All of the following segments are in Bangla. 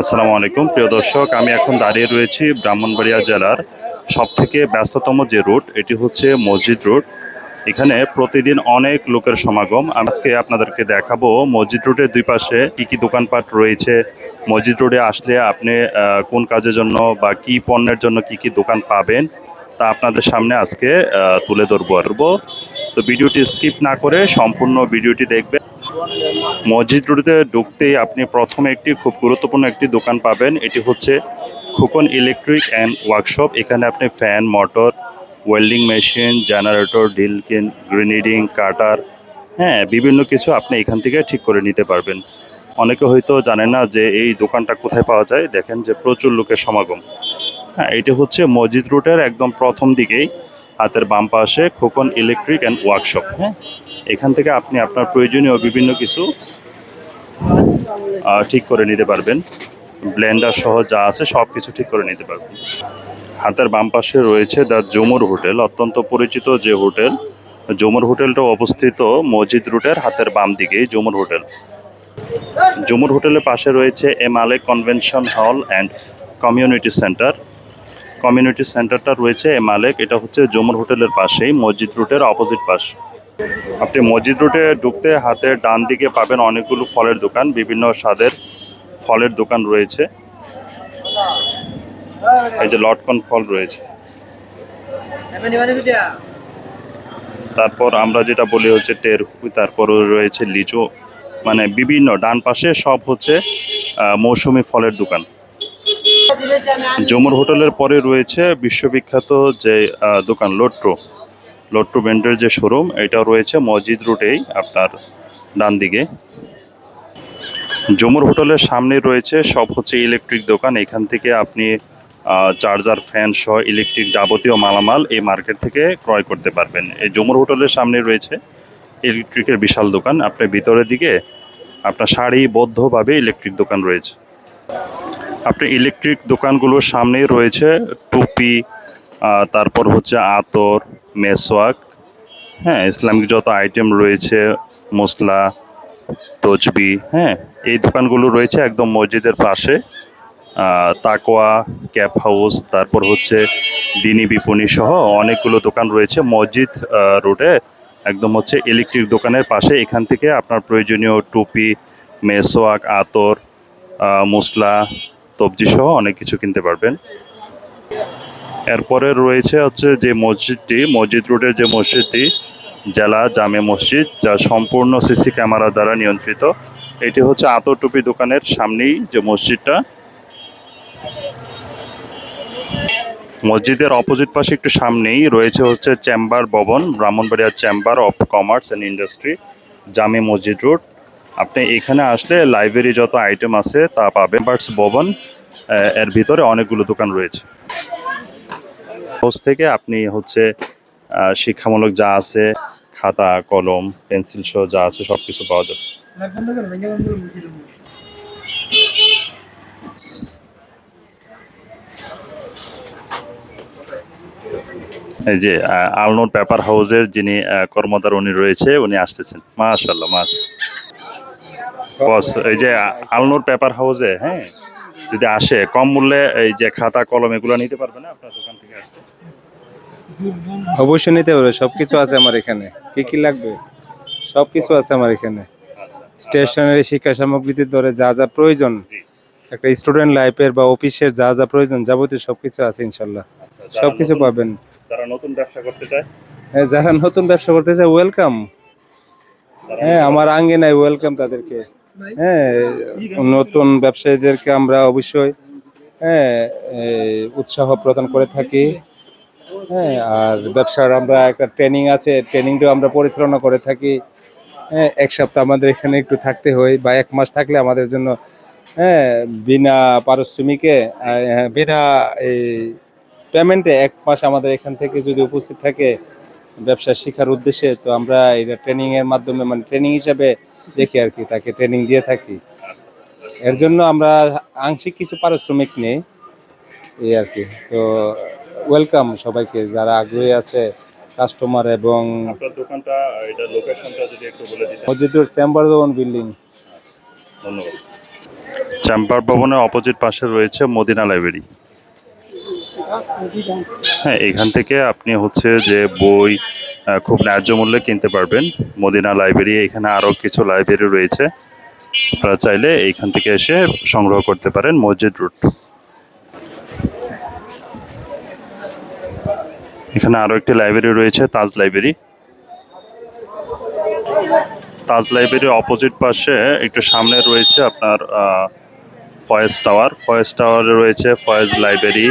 আসসালামু আলাইকুম। প্রিয় দর্শক, আমি এখন দাঁড়িয়ে রয়েছি ব্রাহ্মণবাড়িয়া জেলার সব থেকে ব্যস্ততম যে রুট এটি হচ্ছে মসজিদ রুট এখানে প্রতিদিন অনেক লোকের সমাগম। আজকে আপনাদেরকে দেখাবো মসজিদ রুটের দুই পাশে কী কী দোকানপাট রয়েছে। মসজিদ রোডে আসলে আপনি কোন কাজের জন্য বা কি পণ্যের জন্য কি কি দোকান পাবেন, তা আপনাদের সামনে আজকে তুলে ধরবো। তো ভিডিওটি স্কিপ না করে সম্পূর্ণ ভিডিওটি দেখবেন। মসজিদ রোডে ঢুকতেই আপনি প্রথমে একটি খুব গুরুত্বপূর্ণ একটি দোকান পাবেন। এটি হচ্ছে খোকন ইলেকট্রিক অ্যান্ড ওয়ার্কশপ এখানে আপনি fan, motor, welding machine, generator ডিলকিন grinding, cutter হ্যাঁ বিভিন্ন কিছু আপনি এখান থেকে ঠিক করে নিতে পারবেন। অনেকে হয়তো জানে না যে এই দোকানটা কোথায় পাওয়া যায়। দেখেন যে প্রচুর লোকের সমাগম। হ্যাঁ এটি হচ্ছে মসজিদ রুটের একদম প্রথম দিকেই, হাতের বাম পাশে খোকন ইলেকট্রিক অ্যান্ড ওয়ার্কশপ হ্যাঁ এখান থেকে আপনি আপনার প্রয়োজনীয় বিভিন্ন কিছু ঠিক করে নিতে পারবেন। ব্লেন্ডার সহ যা আছে সব কিছু ঠিক করে নিতে পারবেন। হাতের বাম পাশে রয়েছে দ্য জুমুর হোটেল, অত্যন্ত পরিচিত যে হোটেল। জুমুর হোটেলটা অবস্থিত মসজিদ রুটের হাতের বাম দিকেই জুমুর হোটেল। জুমুর হোটেলের পাশে রয়েছে এম আলে convention hall and community centre. Community সেন্টারটা রয়েছে এম আলেক এটা হচ্ছে জুমুর হোটেলের পাশেই, মসজিদ রুটের অপোজিট পাশ। আপনি মসজিদ রুটে ঢুকতে হাতের ডান দিকে পাবেন অনেকগুলো ফলের দোকান, বিভিন্ন স্বাদের ফলের দোকান রয়েছে। এই যে লটকন ফল রয়েছে। তারপর আমরা যেটা বলি হচ্ছে টেরকু তারপর রয়েছে লিচু মানে বিভিন্ন ডান পাশে সব হচ্ছে মৌসুমি ফলের দোকান। জমুর হোটেলের পরে রয়েছে বিশ্ববিখ্যাত যে দোকান, লোট্রো। লোট্রো ব্র্যান্ডের যে শোরুম এটা রয়েছে মসজিদ রুটেই আপনার ডান দিকে। জমুর হোটেলের সামনে রয়েছে, সব হচ্ছে ইলেকট্রিক দোকান। এখান থেকে আপনি চার্জার ফ্যান সহ ইলেকট্রিক যাবতীয় মালামাল এই মার্কেট থেকে ক্রয় করতে পারবেন। এই জমুর হোটেলের সামনে রয়েছে ইলেকট্রিকের বিশাল দোকান। আপনার ভিতরের দিকে আপনার সারিবদ্ধভাবে ইলেকট্রিক দোকান রয়েছে। আপনি ইলেকট্রিক দোকানগুলোর সামনেই রয়েছে টুপি তারপর হচ্ছে আতর, মেসওয়াক হ্যাঁ ইসলামিক যত আইটেম রয়েছে মশলা তজবি হ্যাঁ এই দোকানগুলো রয়েছে একদম মসজিদের পাশে। তাকোয়া ক্যাপ হাউস, তারপর হচ্ছে দিনী বিপণী সহ অনেকগুলো দোকান রয়েছে মসজিদ রোডে। একদম হচ্ছে ইলেকট্রিক দোকানের পাশে এখান থেকে আপনার প্রয়োজনীয় টুপি মেসোয়াক আতর মশলা তবজি সহ অনেক কিছু কিনতে পারবেন। এরপরে রয়েছে হচ্ছে যে মসজিদটি, মসজিদ রোডের যে মসজিদটি, জেলা জামে মসজিদ, যা সম্পূর্ণ সিসি ক্যামেরা দ্বারা নিয়ন্ত্রিত। এটি হচ্ছে আতর টুপি দোকানের সামনেই যে মসজিদটা। মসজিদের অপোজিট পাশে একটু সামনেই রয়েছে হচ্ছে চেম্বার ভবন, Brahmanbaria chamber of commerce and industry, জামে মসজিদ রোড। আপনি এখানে আসলে লাইব্রেরি যত আইটেম আছে তা পাবেন। বার্টস ভবন এর ভিতরে অনেকগুলো দোকান রয়েছে। হাউস থেকে আপনি হচ্ছে শিক্ষামূলক যা আছে, খাতা, কলম, পেন্সিল সহ যা আছে সব কিছু পাওয়া যাবে। এই যে আলনোর পেপার হাউসের যিনি কর্মদার উনি রয়েছে, উনি আসতেছেন। মাশাল্লাহ মাস বস, এই যে আলনোর পেপার হাউসে হ্যাঁ? যদি আসে কম মূল্যে এই যে খাতা কলম এগুলো নিতে পারবে না আপনার দোকান থেকে আসবে অবশ্যই নিতে পারবে সবকিছু আছে আমার এখানে। কি কি লাগবে? সবকিছু আছে আমার এখানে। স্টেশনারি শিক্ষা সামগ্রীতে ধরে যা যা প্রয়োজন একটা স্টুডেন্ট লাইফের বা অফিসের যা যা প্রয়োজন যাবতীয় সবকিছু আছে ইনশাল্লাহ। যারা সবকিছু পাবেন। যারা নতুন ব্যবসা করতে চায়? হ্যাঁ, যারা নতুন ব্যবসা করতে চায় ওয়েলকাম হ্যাঁ আমার আঙ্গে নাই ওয়েলকাম তাদেরকে। হ্যাঁ নতুন ব্যবসায়ীদেরকে আমরা অবশ্যই হ্যাঁ উৎসাহ প্রদান করে থাকি। হ্যাঁ আর ব্যবসার আমরা একটা ট্রেনিং আছে ট্রেনিংটাও আমরা পরিচালনা করে থাকি। হ্যাঁ এক সপ্তাহ আমাদের এখানে একটু থাকতে হয় বা এক মাস থাকলে আমাদের জন্য হ্যাঁ বিনা পারিশ্রমিকে হ্যাঁ, বিনা এই পেমেন্টে এক মাস আমাদের এখান থেকে যদি উপস্থিত থাকে ব্যবসা শেখার উদ্দেশ্যে তো আমরা এটা ট্রেনিংয়ের মাধ্যমে মানে ট্রেনিং হিসাবে দেখি আর কি তাকে ট্রেনিং দিয়ে থাকি। এর জন্য আমরা আংশিক কিছু পারিশ্রমিক নেই এই আর কি। তো ওয়েলকাম সবাইকে যারা আগ্রহী আছে কাস্টমার এবং আপনার দোকানটা এটা লোকেশনটা যদি একটু বলে দিতেন। মসজিদুর চেম্বার ভবন বিল্ডিং ধন্যবাদ। চেম্বার ভবনের অপোজিট পাশে রয়েছে মদিনা লাইব্রেরি হ্যাঁ এখান থেকে আপনি হচ্ছে যে বই খুব ন্যায্য মূল্যে কিনতে পারবেন। মদিনা লাইব্রেরি, এখানে আরও কিছু লাইব্রেরি রয়েছে। আপনারা চাইলে এইখান থেকে এসে সংগ্রহ করতে পারেন মসজিদ রুট। এখানে আরও একটি লাইব্রেরি রয়েছে, তাজ লাইব্রেরি। তাজ লাইব্রেরির অপোজিট পাশে একটু সামনে রয়েছে আপনার ফয়েজ টাওয়ার। ফয়েজ টাওয়ারে রয়েছে Faiz library,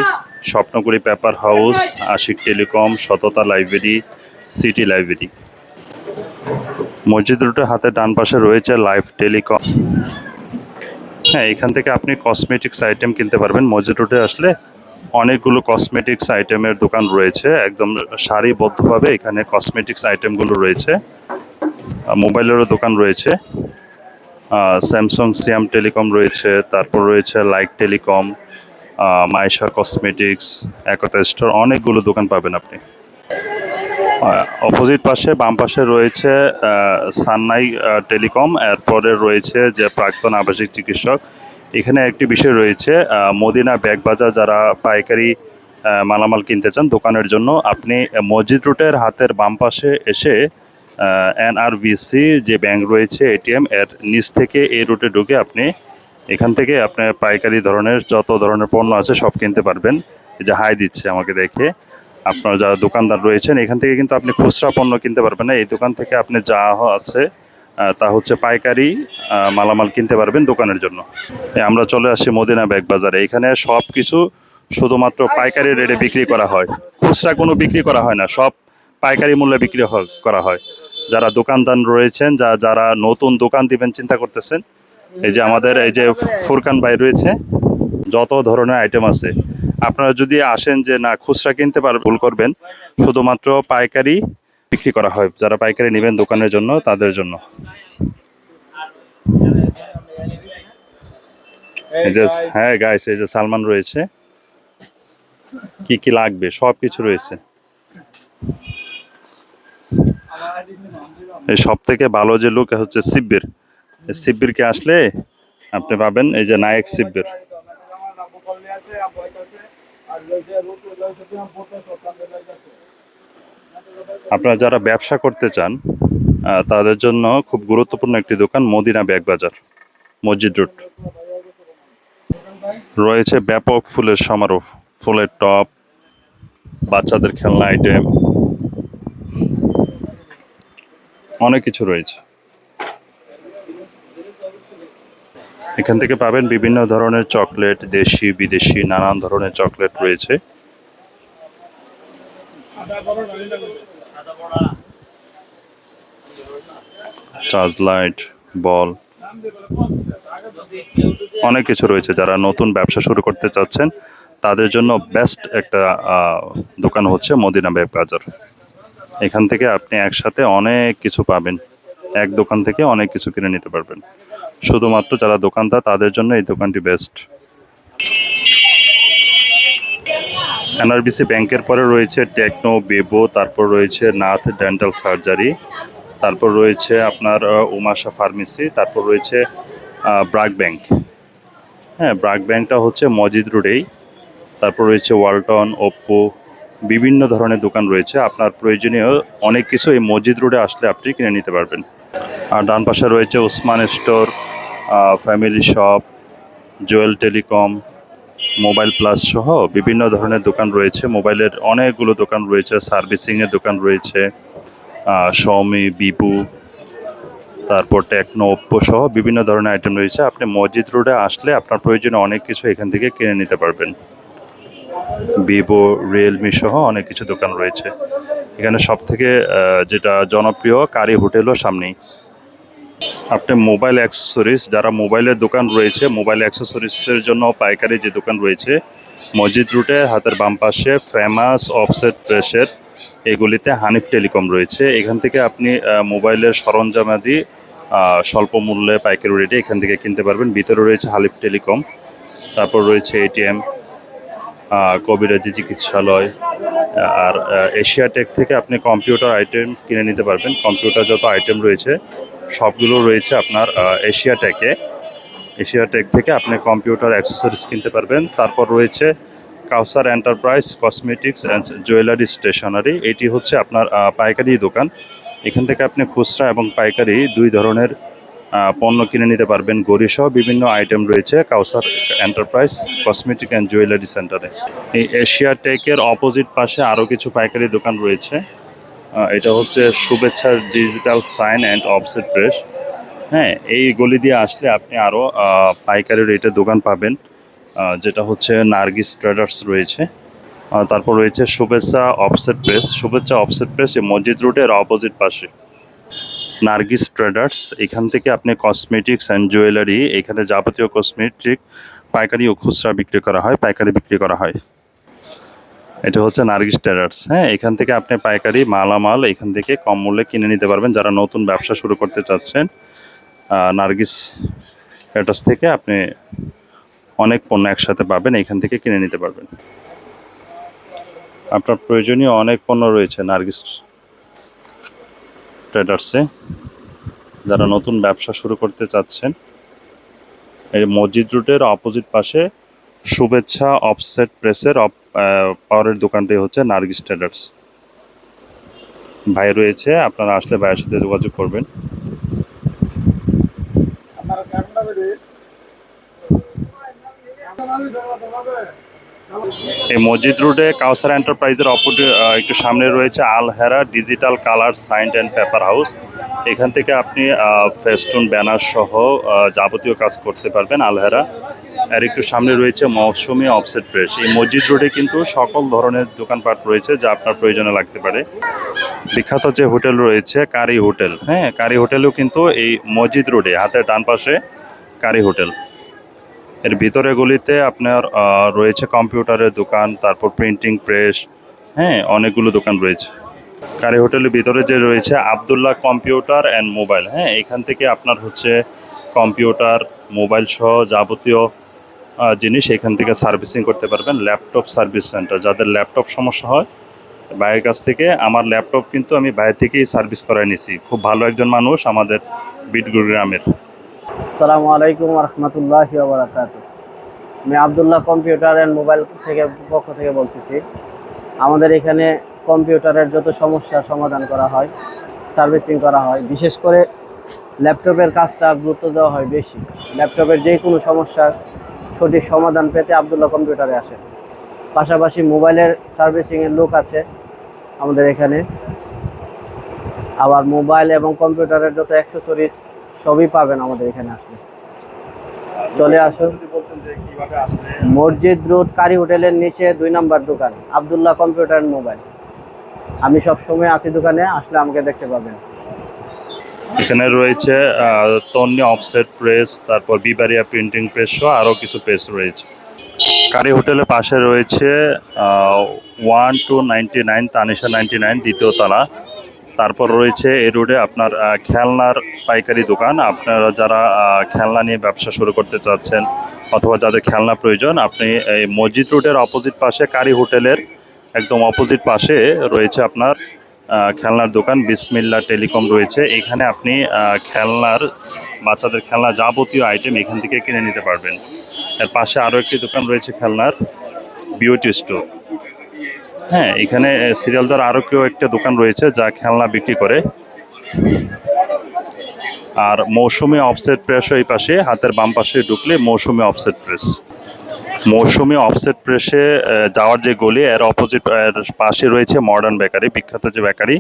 স্বপ্নগুড়ি paper house, Ashik telecom, সততা লাইব্রেরি সিটি লাইব্রেরি। মসজিদ রুটের হাতে ডান পাশে রয়েছে লাইফ টেলিকম। হ্যাঁ এখান থেকে আপনি কসমেটিক্স আইটেম কিনতে পারবেন। মসজিদ রুটে আসলে অনেকগুলো কসমেটিক্স আইটেমের দোকান রয়েছে। একদম সারিবদ্ধভাবে এখানে কসমেটিক্স আইটেমগুলো রয়েছে। মোবাইলেরও দোকান রয়েছে। স্যামসাং সিয়াম টেলিকম রয়েছে। তারপর রয়েছে লাইক টেলিকম মাইশা কসমেটিক্স একতা স্টোর অনেকগুলো দোকান পাবেন আপনি। অপোজিট পাশে, বাম পাশে রয়েছে সান্নাই টেলিকম এরপরে রয়েছে যে প্রাক্তন আবাসিক চিকিৎসক। এখানে একটি বিষয় রয়েছে মদিনা ব্যাগ বাজার যারা পাইকারি মালামাল কিনতে চান দোকানের জন্য, আপনি মসজিদ রুটের হাতের বাম পাশে এসে এনআরভিসি যে ব্যাংক রয়েছে এটিএম এর নিচ থেকে এই রুটে ঢুকে আপনি এখান থেকে আপনার পাইকারি ধরনের যত ধরনের পণ্য আছে সব কিনতে পারবেন। যে হাই দিচ্ছে আমাকে দেখে। আপনার যারা দোকানদার রয়েছেন এখান থেকে কিন্তু আপনি খুচরা পণ্য কিনতে পারবেন না। এই দোকান থেকে আপনি যা আছে তা হচ্ছে পাইকারি মালামাল কিনতে পারবেন দোকানের জন্য। আমরা চলে আসি মদিনা ব্যাগ বাজারে। এখানে সব কিছু শুধুমাত্র পাইকারি রেটে বিক্রি করা হয়। খুচরা কোনো বিক্রি করা হয় না সব পাইকারি মূল্যে বিক্রি করা হয়। যারা দোকানদার রয়েছেন যা যারা নতুন দোকান দিবেন চিন্তা করতেছেন এই যে আমাদের এই যে ফুরকান ভাই রয়েছে যত ধরনের আইটেম আছে আপনারা যদি আসেন যে না খুচরা কিনতে পার ভুল করবেন শুধুমাত্র পাইকারি বিক্রি করা হয় যারা পাইকারি নেবেন দোকানের জন্য তাদের জন্য। এই যে হ্যাঁ গাইস এই যে সালমান রয়েছে। কি কি লাগবে? সব কিছু রয়েছে। এই সব থেকে ভালো যে লুক হচ্ছে সিব্বির। সিব্বিরকে আসলে আপনি পাবেন এই যে নায়ক সিব্বির। আপনারা যারা ব্যবসা করতে চান তাদের জন্য খুব গুরুত্বপূর্ণ একটি দোকান মদিনা ব্যাগ বাজার, মসজিদ রোড। রয়েছে ব্যাপক ফুলের সমারোহ, ফুলের টপ, বাচ্চাদের খেলনা আইটেম অনেক কিছু রয়েছে। এখান থেকে পাবেন বিভিন্ন ধরনের চকলেট, দেশি, বিদেশি, নানান ধরনের চকলেট রয়েছে। চার্জ লাইট বল অনেক কিছু রয়েছে যারা নতুন ব্যবসা শুরু করতে চাচ্ছেন। তাদের জন্য বেস্ট একটা দোকান হচ্ছে মদিনা ব্যাগ বাজার। এখান থেকে আপনি একসাথে অনেক কিছু পাবেন। এক দোকান থেকে অনেক কিছু কিনে নিতে পারবেন। শুধুমাত্র যারা দোকানদার, তাদের জন্য এই দোকানটি বেস্ট এনআরবিসি ব্যাংকের পরে রয়েছে টেকনো বেবো তারপর রয়েছে নাথ ডেন্টাল সার্জারি তারপর রয়েছে আপনার উমাশা ফার্মেসি তারপর রয়েছে ব্রাক ব্যাংক হ্যাঁ ব্রাক ব্যাংকটা হচ্ছে মজিদ রোডেই তারপর রয়েছে ওয়ালটন, ওপ্পো, বিভিন্ন ধরনের দোকান রয়েছে। আপনার প্রয়োজনীয় অনেক কিছু এই মসজিদ রোডে আসলে আপনি কিনে নিতে পারবেন। আর ডান পাশে রয়েছে Osman store family shop Jewel telecom mobile plus সহ বিভিন্ন ধরনের দোকান রয়েছে। মোবাইলের অনেকগুলো দোকান রয়েছে সার্ভিসিংয়ের দোকান রয়েছে সমি বিপু তারপর টেকনো ওপ্পো সহ বিভিন্ন ধরনের আইটেম রয়েছে। আপনি মসজিদ রোডে আসলে আপনার প্রয়োজনে অনেক কিছু এখান থেকে কিনে নিতে পারবেন। ভিভো রিয়েলমি সহ অনেক কিছু দোকান রয়েছে। এখানে সব থেকে যেটা জনপ্রিয়, কারি হোটেলও সামনেই। আপনি মোবাইল অ্যাক্সেসরিজ যারা মোবাইলের দোকান রয়েছে মোবাইল অ্যাক্সেসরিজের জন্য পাইকারি যে দোকান রয়েছে মসজিদ রুটে হাতের বাম পাশে ফেমাস অফসেট প্রেসের এগুলিতে হানিফ টেলিকম রয়েছে। এখান থেকে আপনি মোবাইলের সরঞ্জামাদি আহ, স্বল্প মূল্যে পাইকারি রেটে এখান থেকে কিনতে পারবেন। ভিতরে রয়েছে হানিফ টেলিকম তারপর রয়েছে এটিএম কবিরাজি চিকিৎসালয় আর এশিয়া টেক থেকে আপনি কম্পিউটার আইটেম কিনে নিতে পারবেন। কম্পিউটার যত আইটেম রয়েছে সবগুলো রয়েছে আপনার এশিয়া টেকে এশিয়া টেক থেকে আপনি কম্পিউটার অ্যাক্সেসরিজ কিনতে পারবেন। তারপর রয়েছে Kawsar enterprise cosmetics and jewellery stationery এটি হচ্ছে আপনার পাইকারি দোকান। এখান থেকে আপনি খুচরা এবং পাইকারি দুই ধরনের পণ্য কিনে নিতে পারবেন। গরিসহ বিভিন্ন আইটেম রয়েছে Kawsar enterprise cosmetic and jewellery সেন্টারে এই এশিয়া টেকের অপোজিট পাশে আরও কিছু পাইকারি দোকান রয়েছে। এটা হচ্ছে শুভেচ্ছার digital sign and offset press হ্যাঁ এই গলি দিয়ে আসলে আপনি আরও পাইকারি রেটে দোকান পাবেন যেটা হচ্ছে নার্গিস ট্রেডার্স রয়েছে। তারপর রয়েছে শুভেচ্ছা অফসেট প্রেস শুভেচ্ছা অফসেট প্রেস মসজিদ রোডের অপোজিট পাশে। নার্গিস ট্রেডার্স এখান থেকে আপনি কসমেটিক্স অ্যান্ড জুয়েলারি এখানে যাবতীয় কসমেটিক পাইকারি ও খুচরা বিক্রি করা হয়, পাইকারি বিক্রি করা হয়। এটা হচ্ছে নার্গিস ট্রেডার্স। হ্যাঁ এখান থেকে আপনি পাইকারি, মালামাল এখান থেকে কম মূল্যে কিনে নিতে পারবেন যারা নতুন ব্যবসা শুরু করতে চাচ্ছেন। নার্গিস ট্রেডার্স থেকে আপনি অনেক পণ্য একসাথে পাবেন, এখান থেকে কিনে নিতে পারবেন। আপনার প্রয়োজনীয় অনেক পণ্য রয়েছে নার্গিস ট্রেডার্সে। যারা নতুন ব্যবসা শুরু করতে চাচ্ছেন, এই মসজিদ রুটের অপোজিট পাশে শুভেচ্ছা অফসেট প্রেসের অপ পাওয়ারের দোকানটি হচ্ছে নার্গিস ট্রেডার্স। ভাই রয়েছে আপনারা আসলে ভাইয়ের সাথে যোগাযোগ করবেন। এই মসজিদ রোডে কাউসার এন্টারপ্রাইজের অপোজিট একটু সামনে রয়েছে আলহেরা ডিজিটাল কালার সাইন্ড অ্যান্ড পেপার হাউস। এখান থেকে আপনি ফেস্টুন ব্যানার সহ যাবতীয় কাজ করতে পারবেন আলহেরা আর একটু সামনে রয়েছে মৌসুমি অফসেট প্রেস এই মসজিদ রোডে কিন্তু সকল ধরনের দোকানপাট রয়েছে যা আপনার প্রয়োজনে লাগতে পারে। বিখ্যাত যে হোটেল রয়েছে, কারি হোটেল। হ্যাঁ কারি হোটেলও কিন্তু এই মসজিদ রোডে হাতের ডান পাশে কারি হোটেল। এর ভিতরে গলিতে আপনার রয়েছে কম্পিউটারের দোকান, তারপর প্রিন্টিং প্রেস হ্যাঁ অনেকগুলো দোকান রয়েছে। কারি হোটেলের ভিতরে যে রয়েছে আবদুল্লাহ কম্পিউটার অ্যান্ড মোবাইল হ্যাঁ এখান থেকে আপনার হচ্ছে কম্পিউটার মোবাইল সহ যাবতীয় জিনিস এখান থেকে সার্ভিসিং করতে পারবেন, ল্যাপটপ সার্ভিস সেন্টার। যাদের ল্যাপটপ সমস্যা হয়, ভাইয়ের কাছ থেকে, আমার ল্যাপটপ কিন্তু আমি বাইরে থেকেই সার্ভিস করাই নিছি। খুব ভালো একজন মানুষ আমাদের বিটগুড় গ্রামের। আসসালামু আলাইকুম রহমতুল্লাহ আমি আবদুল্লাহ কম্পিউটার অ্যান্ড মোবাইল থেকে, পক্ষ থেকে বলতেছি, আমাদের এখানে কম্পিউটারের যত সমস্যা সমাধান করা হয়, সার্ভিসিং করা হয়, বিশেষ করে ল্যাপটপের কাজটা গুরুত্ব দেওয়া হয় বেশি। ল্যাপটপের যে কোনো সমস্যার সঠিক সমাধান পেতে আবদুল্লাহ কম্পিউটারে আসে। পাশাপাশি মোবাইলের সার্ভিসিংয়ের লোক আছে আমাদের এখানে। আবার মোবাইল এবং কম্পিউটারের যত অ্যাক্সেসরিজ সবই পাবেন আমাদের এখানে আসলে। চলে আসুন। মসজিদ রোড, কারি হোটেলের নিচে দুই নাম্বার দোকান, আবদুল্লাহ কম্পিউটার মোবাইল। আমি সব সময় আছি দোকানে, আসলে আমাকে দেখতে পাবেন। এখানে রয়েছে তন্নি অফসেট প্রেস তারপর বিবারিয়া প্রিন্টিং প্রেস সহ আরও কিছু প্রেস রয়েছে। কারি হোটেলের পাশে রয়েছে one two ninety nine Tanisha ninety nine দ্বিতীয় তলা। তারপর রয়েছে এই রোডে আপনার খেলনার পাইকারি দোকান। আপনারা যারা খেলনা নিয়ে ব্যবসা শুরু করতে চাচ্ছেন অথবা যাদের খেলনা প্রয়োজন, আপনি এই মসজিদ রোডের অপোজিট পাশে কারি হোটেলের একদম অপোজিট পাশে রয়েছে আপনার খেলনার দোকান বিসমিল্লা টেলিকম রয়েছে। এখানে আপনি খেলনার, বাচ্চাদের খেলনা যাবতীয় আইটেম এখান থেকে কিনে নিতে পারবেন। এর পাশে আরও একটি দোকান রয়েছে খেলনার বিউটি স্টোর হ্যাঁ এখানে সিরিয়াল আরও কেউ একটা দোকান রয়েছে যা খেলনা বিক্রি করে। আর মৌসুমি অফসেট প্রেস এই পাশে, হাতের বাম পাশে ঢুকলে Mousumi offset press Mousumi offset প্রেসে যাওয়ার যে গলি, এর অপোজিট এর পাশে রয়েছে মডার্ন বেকারি বিখ্যাত যে বেকারি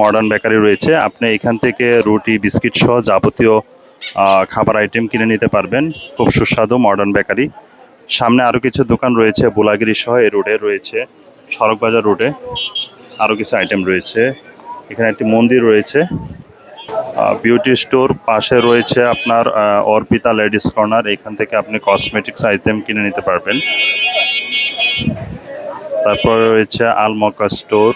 মডার্ন বেকারি রয়েছে। আপনি এখান থেকে রুটি, বিস্কিট সহ যাবতীয় খাবার আইটেম কিনে নিতে পারবেন। খুব সুস্বাদু মডার্ন বেকারি সামনে আরও কিছু দোকান রয়েছে, বোলাগিরি সহ এই রোডে রয়েছে সড়ক বাজার রোডে আরও কিছু আইটেম রয়েছে। এখানে একটি মন্দির রয়েছে। বিউটি স্টোর পাশে রয়েছে আপনার অর্পিতা লেডিস কর্নার এখান থেকে আপনি কসমেটিক্স আইটেম কিনে নিতে পারবেন। তারপরে রয়েছে আলমকা স্টোর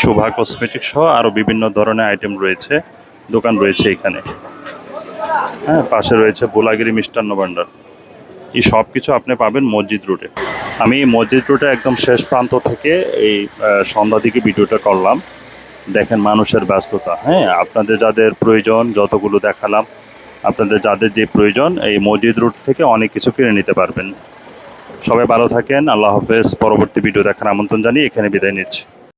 শোভা কসমেটিক্স সহ আরও বিভিন্ন ধরনের আইটেম রয়েছে, দোকান রয়েছে এখানে। হ্যাঁ পাশে রয়েছে বোলাগিরি মিষ্টান্ন ভাণ্ডার এই সব কিছু আপনি পাবেন মসজিদ রোডে। আমি মসজিদ রোডে একদম শেষ প্রান্ত থেকে এই সন্ধ্যা দিকে ভিডিওটা করলাম। দেখেন মানুষের ব্যস্ততা হ্যাঁ? আপনাদের যাদের প্রয়োজন, যতগুলো দেখালাম, আপনাদের যাদের যে প্রয়োজন, এই মসজিদ রুট থেকে অনেক কিছু কিনে নিতে পারবেন। সবাই ভালো থাকেন, আল্লাহ হাফেজ। পরবর্তী ভিডিও দেখার আমন্ত্রণ জানিয়ে এখানে বিদায় নিচ্ছি।